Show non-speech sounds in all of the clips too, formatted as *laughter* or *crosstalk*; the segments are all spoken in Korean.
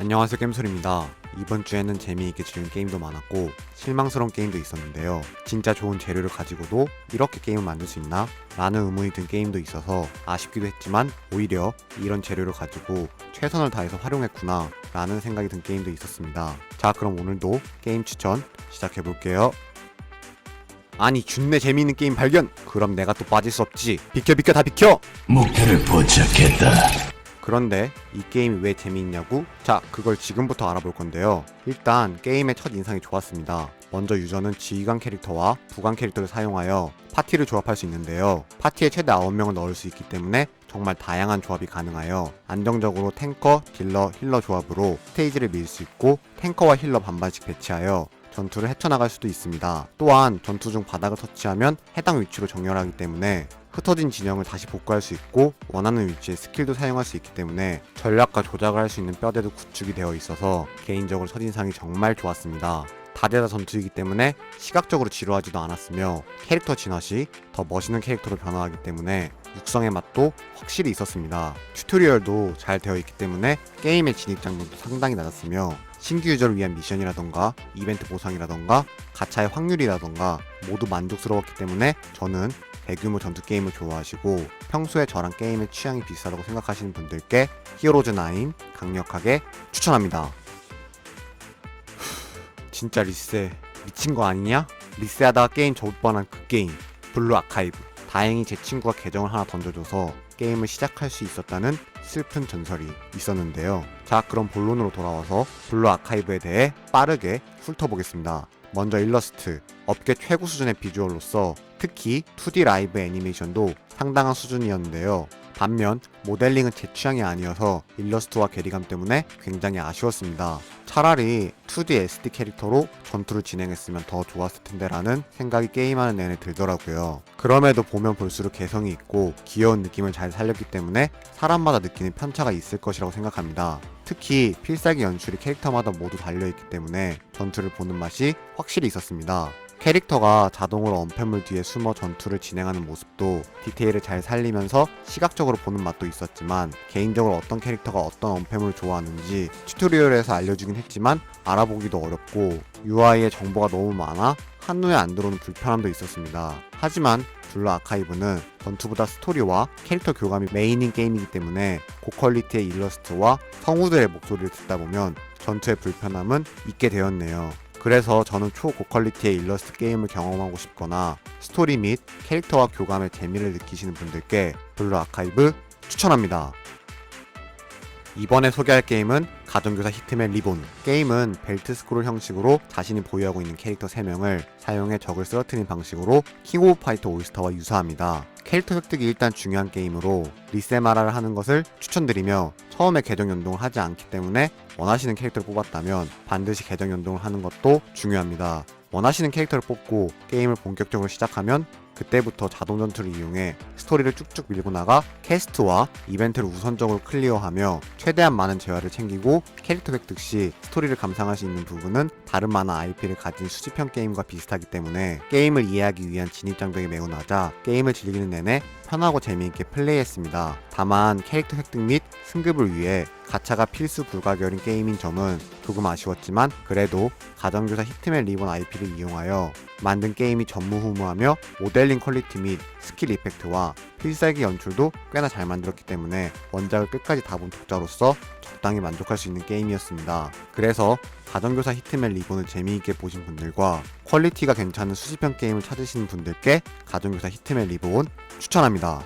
안녕하세요 겜솔입니다. 이번 주에는 재미있게 즐긴 게임도 많았고 실망스러운 게임도 있었는데요. 진짜 좋은 재료를 가지고도 이렇게 게임을 만들 수 있나? 라는 의문이 든 게임도 있어서 아쉽기도 했지만 오히려 이런 재료를 가지고 최선을 다해서 활용했구나 라는 생각이 든 게임도 있었습니다. 자 그럼 오늘도 게임 추천 시작해볼게요. 아니 준내 재미있는 게임 발견! 그럼 내가 또 빠질 수 없지. 비켜 비켜 다 비켜! 목표를 포착했다. 그런데 이 게임이 왜 재미있냐고? 자, 그걸 지금부터 알아볼 건데요. 일단 게임의 첫 인상이 좋았습니다. 먼저 유저는 지휘관 캐릭터와 부관 캐릭터를 사용하여 파티를 조합할 수 있는데요. 파티에 최대 9명을 넣을 수 있기 때문에 정말 다양한 조합이 가능하여 안정적으로 탱커, 딜러, 힐러 조합으로 스테이지를 밀 수 있고 탱커와 힐러 반반씩 배치하여 전투를 헤쳐나갈 수도 있습니다. 또한 전투 중 바닥을 터치하면 해당 위치로 정렬하기 때문에 흩어진 진영을 다시 복구할 수 있고 원하는 위치에 스킬도 사용할 수 있기 때문에 전략과 조작을 할 수 있는 뼈대도 구축이 되어 있어서 개인적으로 첫인상이 정말 좋았습니다. 다대다 전투이기 때문에 시각적으로 지루하지도 않았으며 캐릭터 진화 시 더 멋있는 캐릭터로 변화하기 때문에 육성의 맛도 확실히 있었습니다. 튜토리얼도 잘 되어 있기 때문에 게임의 진입 장벽도 상당히 낮았으며 신규 유저를 위한 미션이라던가 이벤트 보상이라던가 가차의 확률이라던가 모두 만족스러웠기 때문에 저는 대규모 전투 게임을 좋아하시고 평소에 저랑 게임의 취향이 비슷하다고 생각하시는 분들께 히어로즈 9 강력하게 추천합니다. *sighs* 진짜 리세 미친 거 아니냐? 리세하다가 게임 접을 뻔한 그 게임 블루 아카이브 다행히 제 친구가 계정을 하나 던져줘서 게임을 시작할 수 있었다는 슬픈 전설이 있었는데요. 자 그럼 본론으로 돌아와서 블루 아카이브에 대해 빠르게 훑어보겠습니다. 먼저 일러스트 업계 최고 수준의 비주얼로서 특히 2D 라이브 애니메이션도 상당한 수준이었는데요. 반면 모델링은 제 취향이 아니어서 일러스트와 괴리감 때문에 굉장히 아쉬웠습니다. 차라리 2D SD 캐릭터로 전투를 진행했으면 더 좋았을 텐데 라는 생각이 게임하는 내내 들더라고요. 그럼에도 보면 볼수록 개성이 있고 귀여운 느낌을 잘 살렸기 때문에 사람마다 느끼는 편차가 있을 것이라고 생각합니다. 특히 필살기 연출이 캐릭터마다 모두 달려있기 때문에 전투를 보는 맛이 확실히 있었습니다. 캐릭터가 자동으로 언패물 뒤에 숨어 전투를 진행하는 모습도 디테일을 잘 살리면서 시각적으로 보는 맛도 있었지만 개인적으로 어떤 캐릭터가 어떤 언패물을 좋아하는지 튜토리얼에서 알려주긴 했지만 알아보기도 어렵고 UI에 정보가 너무 많아 한눈에 안 들어오는 불편함도 있었습니다. 하지만 블루 아카이브는 전투보다 스토리와 캐릭터 교감이 메인인 게임이기 때문에 고퀄리티의 일러스트와 성우들의 목소리를 듣다 보면 전투의 불편함은 잊게 되었네요. 그래서 저는 초고퀄리티의 일러스트 게임을 경험하고 싶거나 스토리 및 캐릭터와 교감의 재미를 느끼시는 분들께 블루 아카이브 추천합니다. 이번에 소개할 게임은 가정교사 히트맨 리본. 게임은 벨트 스크롤 형식으로 자신이 보유하고 있는 캐릭터 3명을 사용해 적을 쓰러트린 방식으로 킹 오브 파이터 올스타와 유사합니다. 캐릭터 획득이 일단 중요한 게임으로 리세마라를 하는 것을 추천드리며 처음에 계정 연동을 하지 않기 때문에 원하시는 캐릭터를 뽑았다면 반드시 계정 연동을 하는 것도 중요합니다. 원하시는 캐릭터를 뽑고 게임을 본격적으로 시작하면 그때부터 자동 전투를 이용해 스토리를 쭉쭉 밀고 나가 퀘스트와 이벤트를 우선적으로 클리어하며 최대한 많은 재화를 챙기고 캐릭터 획득 시 스토리를 감상할 수 있는 부분은 다른 만화 IP를 가진 수집형 게임과 비슷하기 때문에 게임을 이해하기 위한 진입 장벽이 매우 낮아 게임을 즐기는 내내 편하고 재미있게 플레이했습니다. 다만 캐릭터 획득 및 승급을 위해 가차가 필수 불가결인 게임인 점은 조금 아쉬웠지만 그래도 가정교사 히트맨 리본 IP를 이용하여 만든 게임이 전무후무하며 모델링 퀄리티 및 스킬 이펙트와 필살기 연출도 꽤나 잘 만들었기 때문에 원작을 끝까지 다 본 독자로서 적당히 만족할 수 있는 게임이었습니다. 그래서 가정교사 히트맨 리본을 재미있게 보신 분들과 퀄리티가 괜찮은 수집형 게임을 찾으시는 분들께 가정교사 히트맨 리본 추천합니다.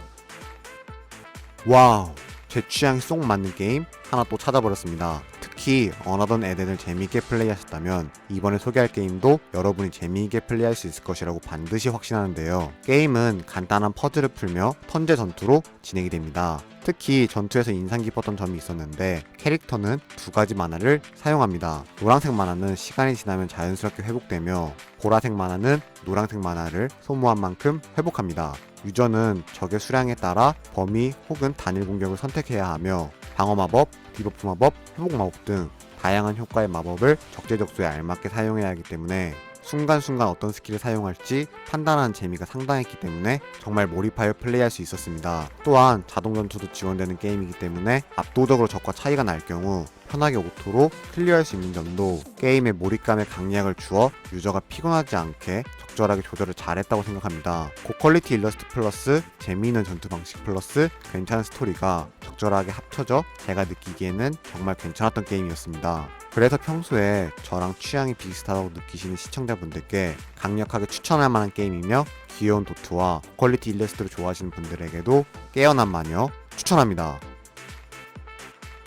와우, 제 취향이 쏙 맞는 게임 하나 또 찾아버렸습니다. 특히 어나던 에덴을 재미있게 플레이하셨다면 이번에 소개할 게임도 여러분이 재미있게 플레이할 수 있을 것이라고 반드시 확신하는데요. 게임은 간단한 퍼즐을 풀며 턴제 전투로 진행이 됩니다. 특히 전투에서 인상 깊었던 점이 있었는데 캐릭터는 두 가지 만화를 사용합니다. 노란색 만화는 시간이 지나면 자연스럽게 회복되며 보라색 만화는 노란색 만화를 소모한 만큼 회복합니다. 유저는 적의 수량에 따라 범위 혹은 단일 공격을 선택해야 하며 방어 마법, 디버프 마법, 회복 마법 등 다양한 효과의 마법을 적재적소에 알맞게 사용해야 하기 때문에 순간순간 어떤 스킬을 사용할지 판단하는 재미가 상당했기 때문에 정말 몰입하여 플레이할 수 있었습니다. 또한 자동 전투도 지원되는 게임이기 때문에 압도적으로 적과 차이가 날 경우 편하게 오토로 클리어할 수 있는 점도 게임의 몰입감에 강약을 주어 유저가 피곤하지 않게 적절하게 조절을 잘했다고 생각합니다. 고퀄리티 일러스트 플러스 재미있는 전투 방식 플러스 괜찮은 스토리가 적절하게 합쳐져 제가 느끼기에는 정말 괜찮았던 게임이었습니다. 그래서 평소에 저랑 취향이 비슷하다고 느끼시는 시청자분들께 강력하게 추천할 만한 게임이며 귀여운 도트와 퀄리티 일러스트를 좋아하시는 분들에게도 깨어난 마녀 추천합니다.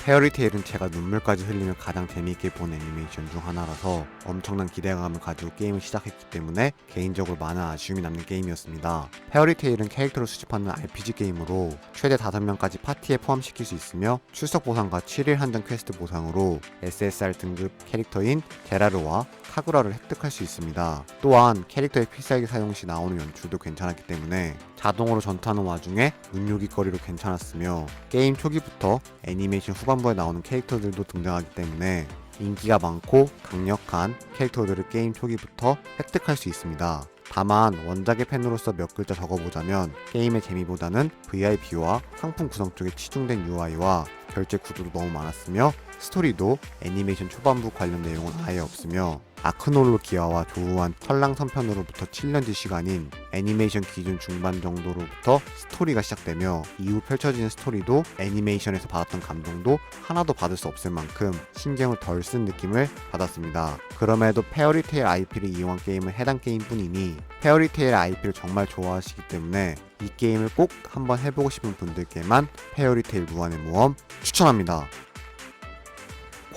페어리테일은 제가 눈물까지 흘리며 가장 재미있게 본 애니메이션 중 하나라서 엄청난 기대감을 가지고 게임을 시작했기 때문에 개인적으로 많은 아쉬움이 남는 게임이었습니다. 페어리테일은 캐릭터를 수집하는 RPG 게임으로 최대 5명까지 파티에 포함시킬 수 있으며 출석 보상과 7일 한정 퀘스트 보상으로 SSR 등급 캐릭터인 제라르와 카구라를 획득할 수 있습니다. 또한 캐릭터의 필살기 사용 시 나오는 연출도 괜찮았기 때문에 자동으로 전투하는 와중에 눈요깃거리로 괜찮았으며 게임 초기부터 애니메이션 후반부에 나오는 캐릭터들도 등장하기 때문에 인기가 많고 강력한 캐릭터들을 게임 초기부터 획득할 수 있습니다. 다만 원작의 팬으로서 몇 글자 적어보자면 게임의 재미보다는 VIP와 상품 구성 쪽에 치중된 UI와 결제 구도도 너무 많았으며 스토리도 애니메이션 초반부 관련 내용은 아예 없으며 아크놀로 기아와 조우한 설랑 선편으로부터 7년지 시간인 애니메이션 기준 중반 정도로부터 스토리가 시작되며 이후 펼쳐지는 스토리도 애니메이션에서 받았던 감동도 하나도 받을 수 없을 만큼 신경을 덜 쓴 느낌을 받았습니다. 그럼에도 페어리테일 IP를 이용한 게임은 해당 게임뿐이니 페어리테일 IP를 정말 좋아하시기 때문에 이 게임을 꼭 한번 해보고 싶은 분들께만 페어리테일 무한의 모험 추천합니다.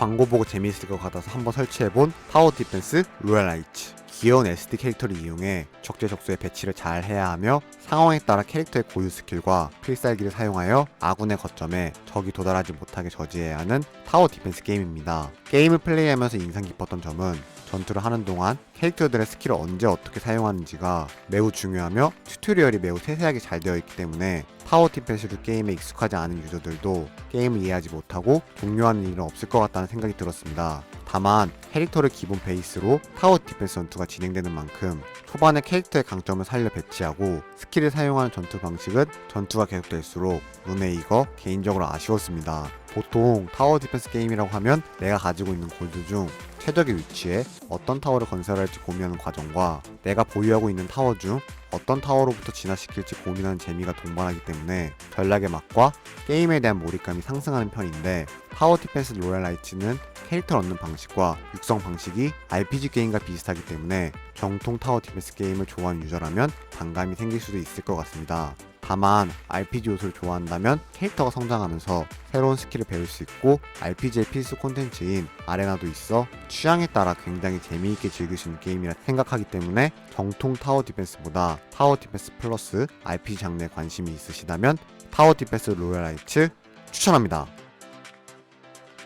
광고 보고 재미있을 것 같아서 한번 설치해본 타워 디펜스 로얄 라이츠 귀여운 SD 캐릭터를 이용해 적재적소에 배치를 잘 해야 하며 상황에 따라 캐릭터의 고유 스킬과 필살기를 사용하여 아군의 거점에 적이 도달하지 못하게 저지해야 하는 타워 디펜스 게임입니다. 게임을 플레이하면서 인상 깊었던 점은 전투를 하는 동안 캐릭터들의 스킬을 언제 어떻게 사용하는지가 매우 중요하며 튜토리얼이 매우 세세하게 잘 되어 있기 때문에 타워 디펜스를 게임에 익숙하지 않은 유저들도 게임을 이해하지 못하고 종료하는 일은 없을 것 같다는 생각이 들었습니다. 다만 캐릭터를 기본 베이스로 타워 디펜스 전투가 진행되는 만큼 초반에 캐릭터의 강점을 살려 배치하고 스킬을 사용하는 전투 방식은 전투가 계속될수록 눈에 익어 개인적으로 아쉬웠습니다. 보통 타워 디펜스 게임이라고 하면 내가 가지고 있는 골드 중 최적의 위치에 어떤 타워를 건설할지 고민하는 과정과 내가 보유하고 있는 타워 중 어떤 타워로부터 진화시킬지 고민하는 재미가 동반하기 때문에 전략의 맛과 게임에 대한 몰입감이 상승하는 편인데 타워 디펜스 로얄 라이츠는 캐릭터를 얻는 방식과 육성 방식이 RPG 게임과 비슷하기 때문에 정통 타워 디펜스 게임을 좋아하는 유저라면 반감이 생길 수도 있을 것 같습니다. 다만 RPG 요소를 좋아한다면 캐릭터가 성장하면서 새로운 스킬을 배울 수 있고 RPG의 필수 콘텐츠인 아레나도 있어 취향에 따라 굉장히 재미있게 즐길 수 있는 게임이라 생각하기 때문에 정통 타워 디펜스보다 타워 디펜스 플러스 RPG 장르에 관심이 있으시다면 타워 디펜스 로얄 라이츠 추천합니다.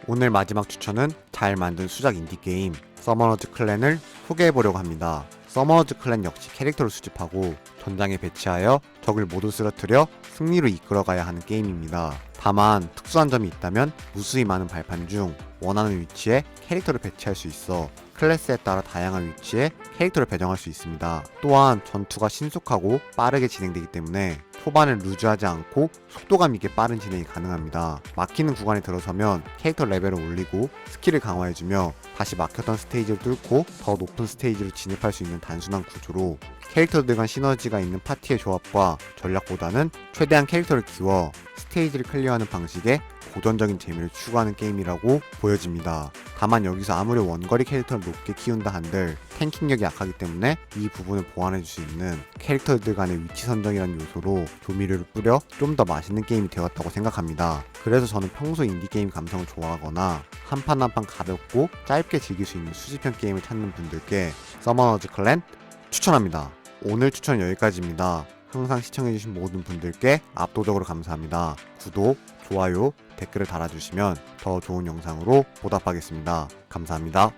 오늘 마지막 추천은 잘 만든 수작 인디게임 서머너즈 클랜을 소개해보려고 합니다. 서머너즈 클랜 역시 캐릭터를 수집하고 전장에 배치하여 적을 모두 쓰러뜨려 승리로 이끌어가야 하는 게임입니다. 다만 특수한 점이 있다면 무수히 많은 발판 중 원하는 위치에 캐릭터를 배치할 수 있어 클래스에 따라 다양한 위치에 캐릭터를 배정할 수 있습니다. 또한 전투가 신속하고 빠르게 진행되기 때문에 초반을 루즈하지 않고 속도감 있게 빠른 진행이 가능합니다. 막히는 구간에 들어서면 캐릭터 레벨을 올리고 스킬을 강화해주며 다시 막혔던 스테이지를 뚫고 더 높은 스테이지로 진입할 수 있는 단순한 구조로 캐릭터들 간 시너지가 있는 파티의 조합과 전략보다는 최대한 캐릭터를 키워 스테이지를 클리어하는 방식의 고전적인 재미를 추구하는 게임이라고 보여집니다. 다만 여기서 아무리 원거리 캐릭터를 높게 키운다 한들 탱킹력이 약하기 때문에 이 부분을 보완해줄 수 있는 캐릭터들 간의 위치 선정이라는 요소로 조미료를 뿌려 좀 더 맛있는 게임이 되었다고 생각합니다. 그래서 저는 평소 인디게임 감성을 좋아하거나 한 판 한 판 가볍고 짧게 즐길 수 있는 수집형 게임을 찾는 분들께 서머너즈 클랜 추천합니다. 오늘 추천 여기까지입니다. 항상 시청해주신 모든 분들께 압도적으로 감사합니다. 구독, 좋아요, 댓글을 달아주시면 더 좋은 영상으로 보답하겠습니다. 감사합니다.